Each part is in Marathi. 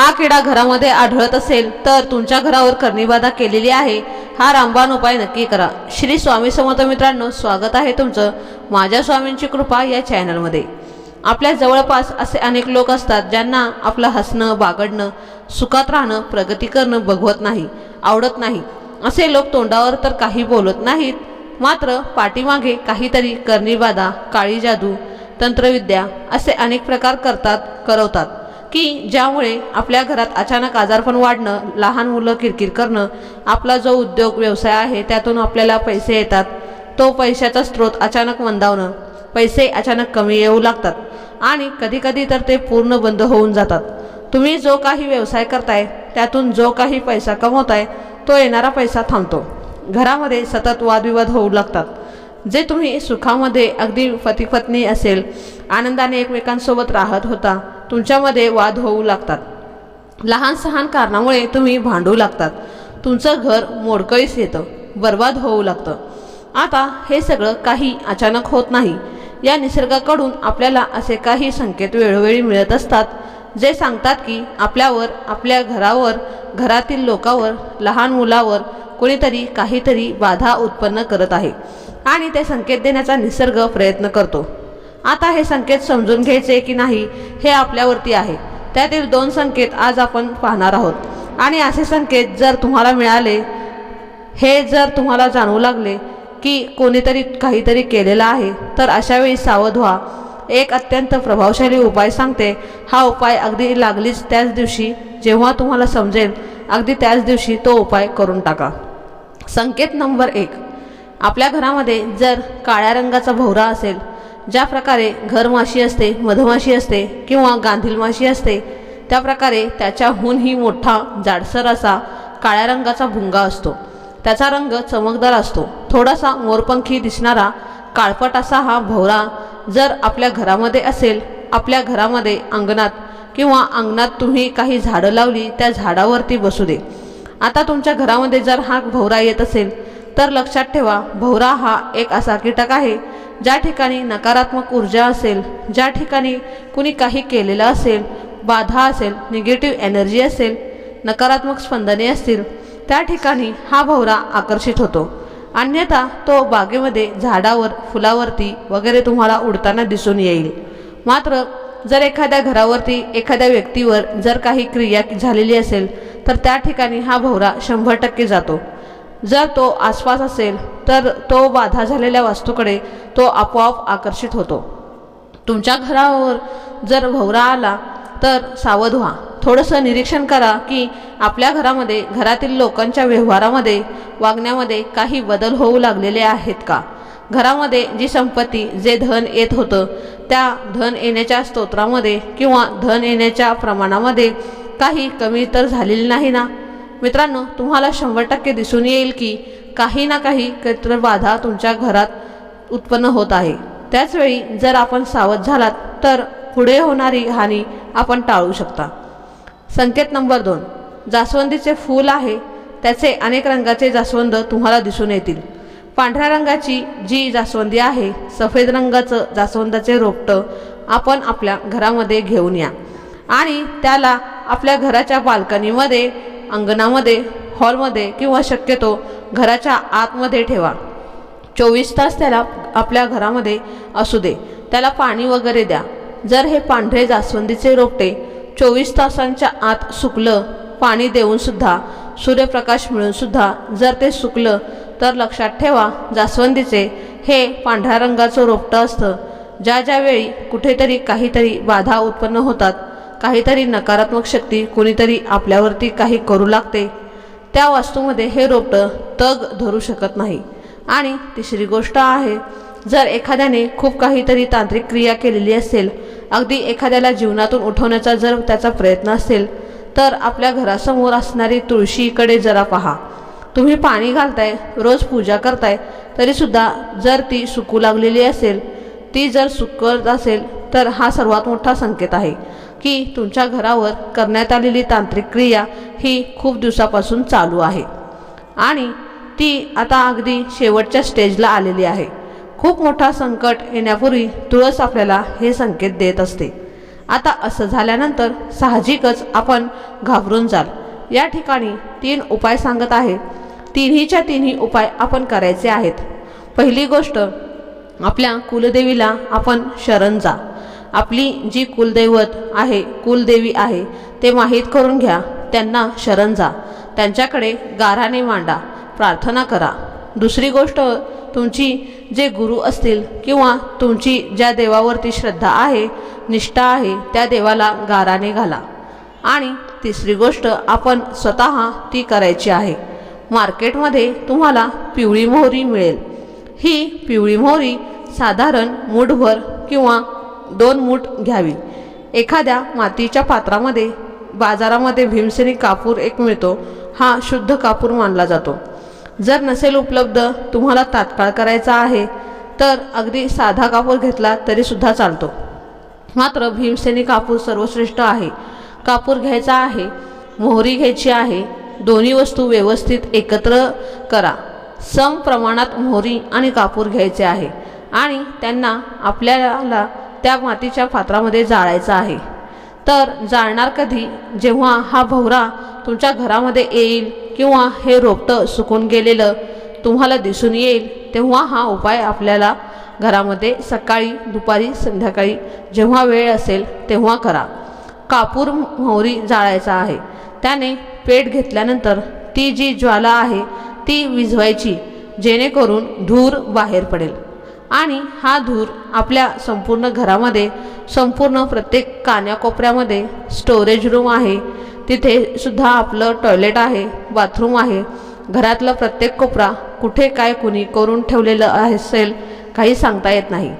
हा किडा घरामध्ये आढळत असेल तर तुमच्या घरावर कर्णीबाधा केलेली आहे. हा रामबाण उपाय नक्की करा. श्री स्वामी समर्थ मित्रांनो स्वागत आहे तुमचं माझ्या स्वामींची कृपा या चॅनलमध्ये. आपल्या जवळपास असे अनेक लोक असतात ज्यांना आपलं हसणं बागडणं सुखात राहणं प्रगती करणं बघवत नाही आवडत नाही. असे लोक तोंडावर तर काही बोलत नाहीत मात्र पाठीमागे काहीतरी कर्णीबाधा काळी जादू तंत्रविद्या असे अनेक प्रकार करतात करवतात. की ज्यामुळे आपल्या घरात अचानक आजारपण वाढणं लहान मुलं किरकिर करणं आपला जो उद्योग व्यवसाय आहे त्यातून आपल्याला पैसे येतात. तो पैशाचा स्रोत अचानक मंदावणं पैसे अचानक कमी येऊ लागतात आणि कधीकधी तर ते पूर्ण बंद होऊन जातात. तुम्ही जो काही व्यवसाय करताय त्यातून जो काही पैसा कमवताय तो येणारा पैसा थांबतो. घरामध्ये सतत वादविवाद होऊ लागतात. जे तुम्ही सुखामध्ये अगदी पतीपत्नी असेल आनंदाने एकमेकांसोबत राहत होता तुमच्यामध्ये वाद होऊ लागतात. लहान सहान कारणामुळे तुम्ही भांडू लागतात. तुमचं घर मोडकळीस येतं बर्बाद होऊ लागतं. आता हे सगळं काही अचानक होत नाही. या निसर्गाकडून आपल्याला असे काही संकेत वेळोवेळी मिळत असतात जे सांगतात की आपल्यावर आपल्या घरावर घरातील लोकावर लहान मुलावर कोणीतरी काहीतरी बाधा उत्पन्न करत आहे आणि ते संकेत देण्याचा निसर्ग प्रयत्न करतो. आता हे संकेत समजून घ्यायचे की नाही हे आपल्यावरती आहे. त्यातील दोन संकेत आज आपण पाहणार आहोत. आणि असे संकेत जर तुम्हाला मिळाले हे जर तुम्हाला जाणवू लागले की कोणीतरी काहीतरी केलेलं आहे तर अशावेळी सावध व्हा. एक अत्यंत प्रभावशाली उपाय सांगते. हा उपाय अगदी लागलीच त्याच दिवशी जेव्हा तुम्हाला समजेल अगदी त्याच दिवशी तो उपाय करून टाका. संकेत नंबर एक. आपल्या घरामध्ये जर काळ्या रंगाचा भोवरा असेल ज्या प्रकारे घरमाशी असते मधमाशी असते किंवा गांधील माशी असते त्या प्रकारे त्याच्याहूनही मोठा जाडसर असा काळ्या रंगाचा भुंगा असतो. त्याचा रंग चमकदार असतो. थोडासा मोरपंखी दिसणारा काळपट असा हा भोवरा जर आपल्या घरामध्ये असेल आपल्या घरामध्ये अंगणात किंवा अंगणात तुम्ही काही झाडं लावली त्या झाडावरती बसू दे. आता तुमच्या घरामध्ये जर हा भोवरा येत असेल तर लक्षात ठेवा भोवरा हा एक असा कीटक आहे ज्या ठिकाणी नकारात्मक ऊर्जा असेल ज्या ठिकाणी कुणी काही केलेलं असेल बाधा असेल निगेटिव्ह एनर्जी असेल नकारात्मक स्पंदने असतील त्या ठिकाणी हा भवरा आकर्षित होतो. अन्यथा तो बागेमध्ये झाडावर फुलावरती वगैरे तुम्हाला उडताना दिसून येईल. मात्र जर एखाद्या घरावरती एखाद्या व्यक्तीवर जर काही क्रिया झालेली असेल तर त्या ठिकाणी हा भवरा शंभर टक्के जातो. जर तो आसपास असेल तर तो बाधा झालेल्या वास्तूकडे तो आपोआप आकर्षित होतो. तुमच्या घरावर जर भोवरा आला तर सावध व्हा. थोडंसं निरीक्षण करा की आपल्या घरामध्ये घरातील लोकांच्या व्यवहारामध्ये वागण्यामध्ये काही बदल होऊ लागलेले आहेत का? घरामध्ये जी संपत्ती जे धन येत होतं त्या धन येण्याच्या स्तोत्रामध्ये किंवा धन येण्याच्या प्रमाणामध्ये काही कमी तर झालेली नाही ना? मित्रांनो तुम्हाला शंभर टक्के दिसून येईल की काही ना काही कत्र बाधा तुमच्या घरात उत्पन्न होत आहे. त्याचवेळी जर आपण सावध झालात तर पुढे होणारी हानी आपण टाळू शकता. संकेत नंबर दोन. जास्वंदीचे फूल आहे त्याचे अनेक रंगाचे जास्वंद तुम्हाला दिसून येतील. पांढऱ्या रंगाची जी जास्वंदी आहे सफेद रंगाचं जास्वंदाचे रोपटं आपण आपल्या घरामध्ये घेऊन या. आणि त्याला आपल्या घराच्या बाल्कनीमध्ये अंगणामध्ये हॉलमध्ये किंवा शक्यतो घराच्या आतमध्ये ठेवा. चोवीस तास त्याला आपल्या घरामध्ये असू दे. त्याला पाणी वगैरे द्या. जर हे पांढरे जास्वंदीचे रोपटे चोवीस तासांच्या आत सुकलं पाणी देऊनसुद्धा सूर्यप्रकाश मिळूनसुद्धा जर ते सुकलं तर लक्षात ठेवा जास्वंदीचे हे पांढऱ्या रंगाचं रोपटं असतं. ज्या ज्यावेळी कुठेतरी काहीतरी बाधा उत्पन्न होतात काहीतरी नकारात्मक शक्ती कोणीतरी आपल्यावरती काही करू लागते. त्या वास्तूमध्ये हे रोपटं तग धरू शकत नाही. आणि तिसरी गोष्ट आहे जर एखाद्याने खूप काहीतरी तांत्रिक क्रिया केलेली असेल अगदी एखाद्याला जीवनातून उठवण्याचा जर त्याचा प्रयत्न असेल तर आपल्या घरासमोर असणारी तुळशीकडे जरा पहा. तुम्ही पाणी घालताय रोज पूजा करताय तरीसुद्धा जर ती सुकू लागलेली असेल ती जर सुकत असेल तर हा सर्वात मोठा संकेत आहे. की तुमच्या घरावर करण्यात आलेली तांत्रिक क्रिया ही खूप दिवसापासून चालू आहे. आणि ती आता अगदी शेवटच्या स्टेजला आलेली आहे. खूप मोठा संकट येण्यापूर्वी तुळस आपल्याला हे संकेत देत असते. आता असं झाल्यानंतर साहजिकच आपण घाबरून जाल. या ठिकाणी तीन उपाय सांगत आहे. तिन्हीच्या तिन्ही उपाय आपण करायचे आहेत. पहिली गोष्ट आपल्या कुलदेवीला आपण शरण जा. आपली जी कुलदैवत आहे कुलदेवी आहे ते माहीत करून घ्या त्यांना शरण जा. त्यांच्याकडे गाराने मांडा प्रार्थना करा. दुसरी गोष्ट तुमची जे गुरु असतील किंवा तुमची ज्या देवावरती श्रद्धा आहे निष्ठा आहे त्या देवाला गाराने घाला. आणि तिसरी गोष्ट आपण स्वतः ती करायची आहे. मार्केटमध्ये तुम्हाला पिवळी मोहरी मिळेल. ही पिवळी मोहरी साधारण मूठभर किंवा दोन मूठ घ्यावी. एखाद्या मातीच्या पात्रामध्ये बाजारामध्ये भीमसेनी कापूर एक मिळतो हा शुद्ध कापूर मानला जातो. जर नसेल उपलब्ध तुम्हाला तात्काळ करायचा आहे तर अगदी साधा कापूर घेतला तरीसुद्धा चालतो. मात्र भीमसेनी कापूर सर्वश्रेष्ठ आहे. कापूर घ्यायचा आहे मोहरी घ्यायची आहे दोन्ही वस्तू व्यवस्थित एकत्र करा. सम प्रमाणात मोहरी आणि कापूर घ्यायचे आहे आणि त्यांना आपल्याला त्या मातीच्या पात्रामध्ये जाळायचं आहे. तर जाळणार कधी? जेव्हा हा भोवरा तुमच्या घरामध्ये येईल किंवा हे रोपटं सुकून गेलेलं तुम्हाला दिसून येईल तेव्हा हा उपाय आपल्याला घरामध्ये सकाळी दुपारी संध्याकाळी जेव्हा वेळ असेल तेव्हा करा. कापूर मोहरी जाळायचा आहे. त्याने पेट घेतल्यानंतर ती जी ज्वाला आहे ती विझवायची जेणेकरून धूर बाहेर पडेल. आणि हा धूर आपल्या संपूर्ण घरामध्ये संपूर्ण प्रत्येक कान्याकोपऱ्यामध्ये स्टोरेज रूम आहे. तिथे सुद्धा आपलं टॉयलेट आहे बाथरूम आहे. घरातलं प्रत्येक कोपरा कुठे काय कुणी करून ठेवलेलं असेल काही सांगता येत नाही.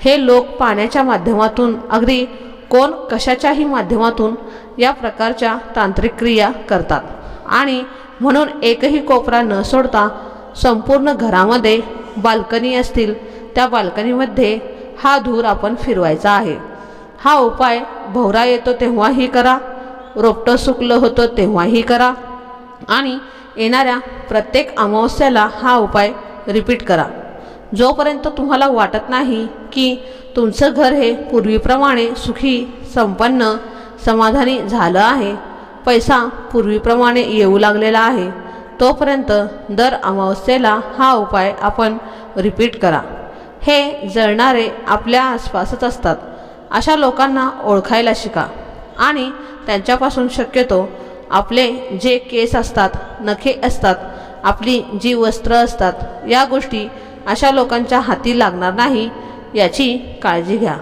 हे लोक पाण्याच्या माध्यमातून अगदी कोण कशाच्याही माध्यमातून या प्रकारच्या तांत्रिक क्रिया करतात. आणि म्हणून एकही कोपरा न सोडता संपूर्ण घरामध्ये बाल्कनी असतील त्या बाल्कनीमध्ये हा धूर आपण फिरवायचा आहे. हा उपाय भोवरा येतो तेव्हाही करा रोपटं सुकलं होतं तेव्हाही करा आणि येणाऱ्या प्रत्येक अमावस्याला हा उपाय रिपीट करा. जोपर्यंत तुम्हाला वाटत नाही की तुमचं घर हे पूर्वीप्रमाणे सुखी संपन्न समाधानी झालं आहे पैसा पूर्वीप्रमाणे येऊ लागलेला आहे तोपर्यंत दर अमावस्येला हा उपाय आपण रिपीट करा. हे जळणारे आपल्या आसपासच असतात. अशा लोकांना ओळखायला शिका. आणि त्यांच्यापासून शक्यतो आपले जे केस असतात नखे असतात आपली जी वस्त्र असतात या गोष्टी अशा लोकांच्या हाती लागणार नाही याची काळजी घ्या.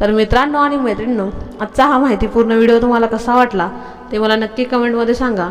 तर मित्रांनो आणि मैत्रिणींनो आजचा हा माहितीपूर्ण व्हिडिओ तुम्हाला कसा वाटला ते मला नक्की कमेंटमध्ये सांगा.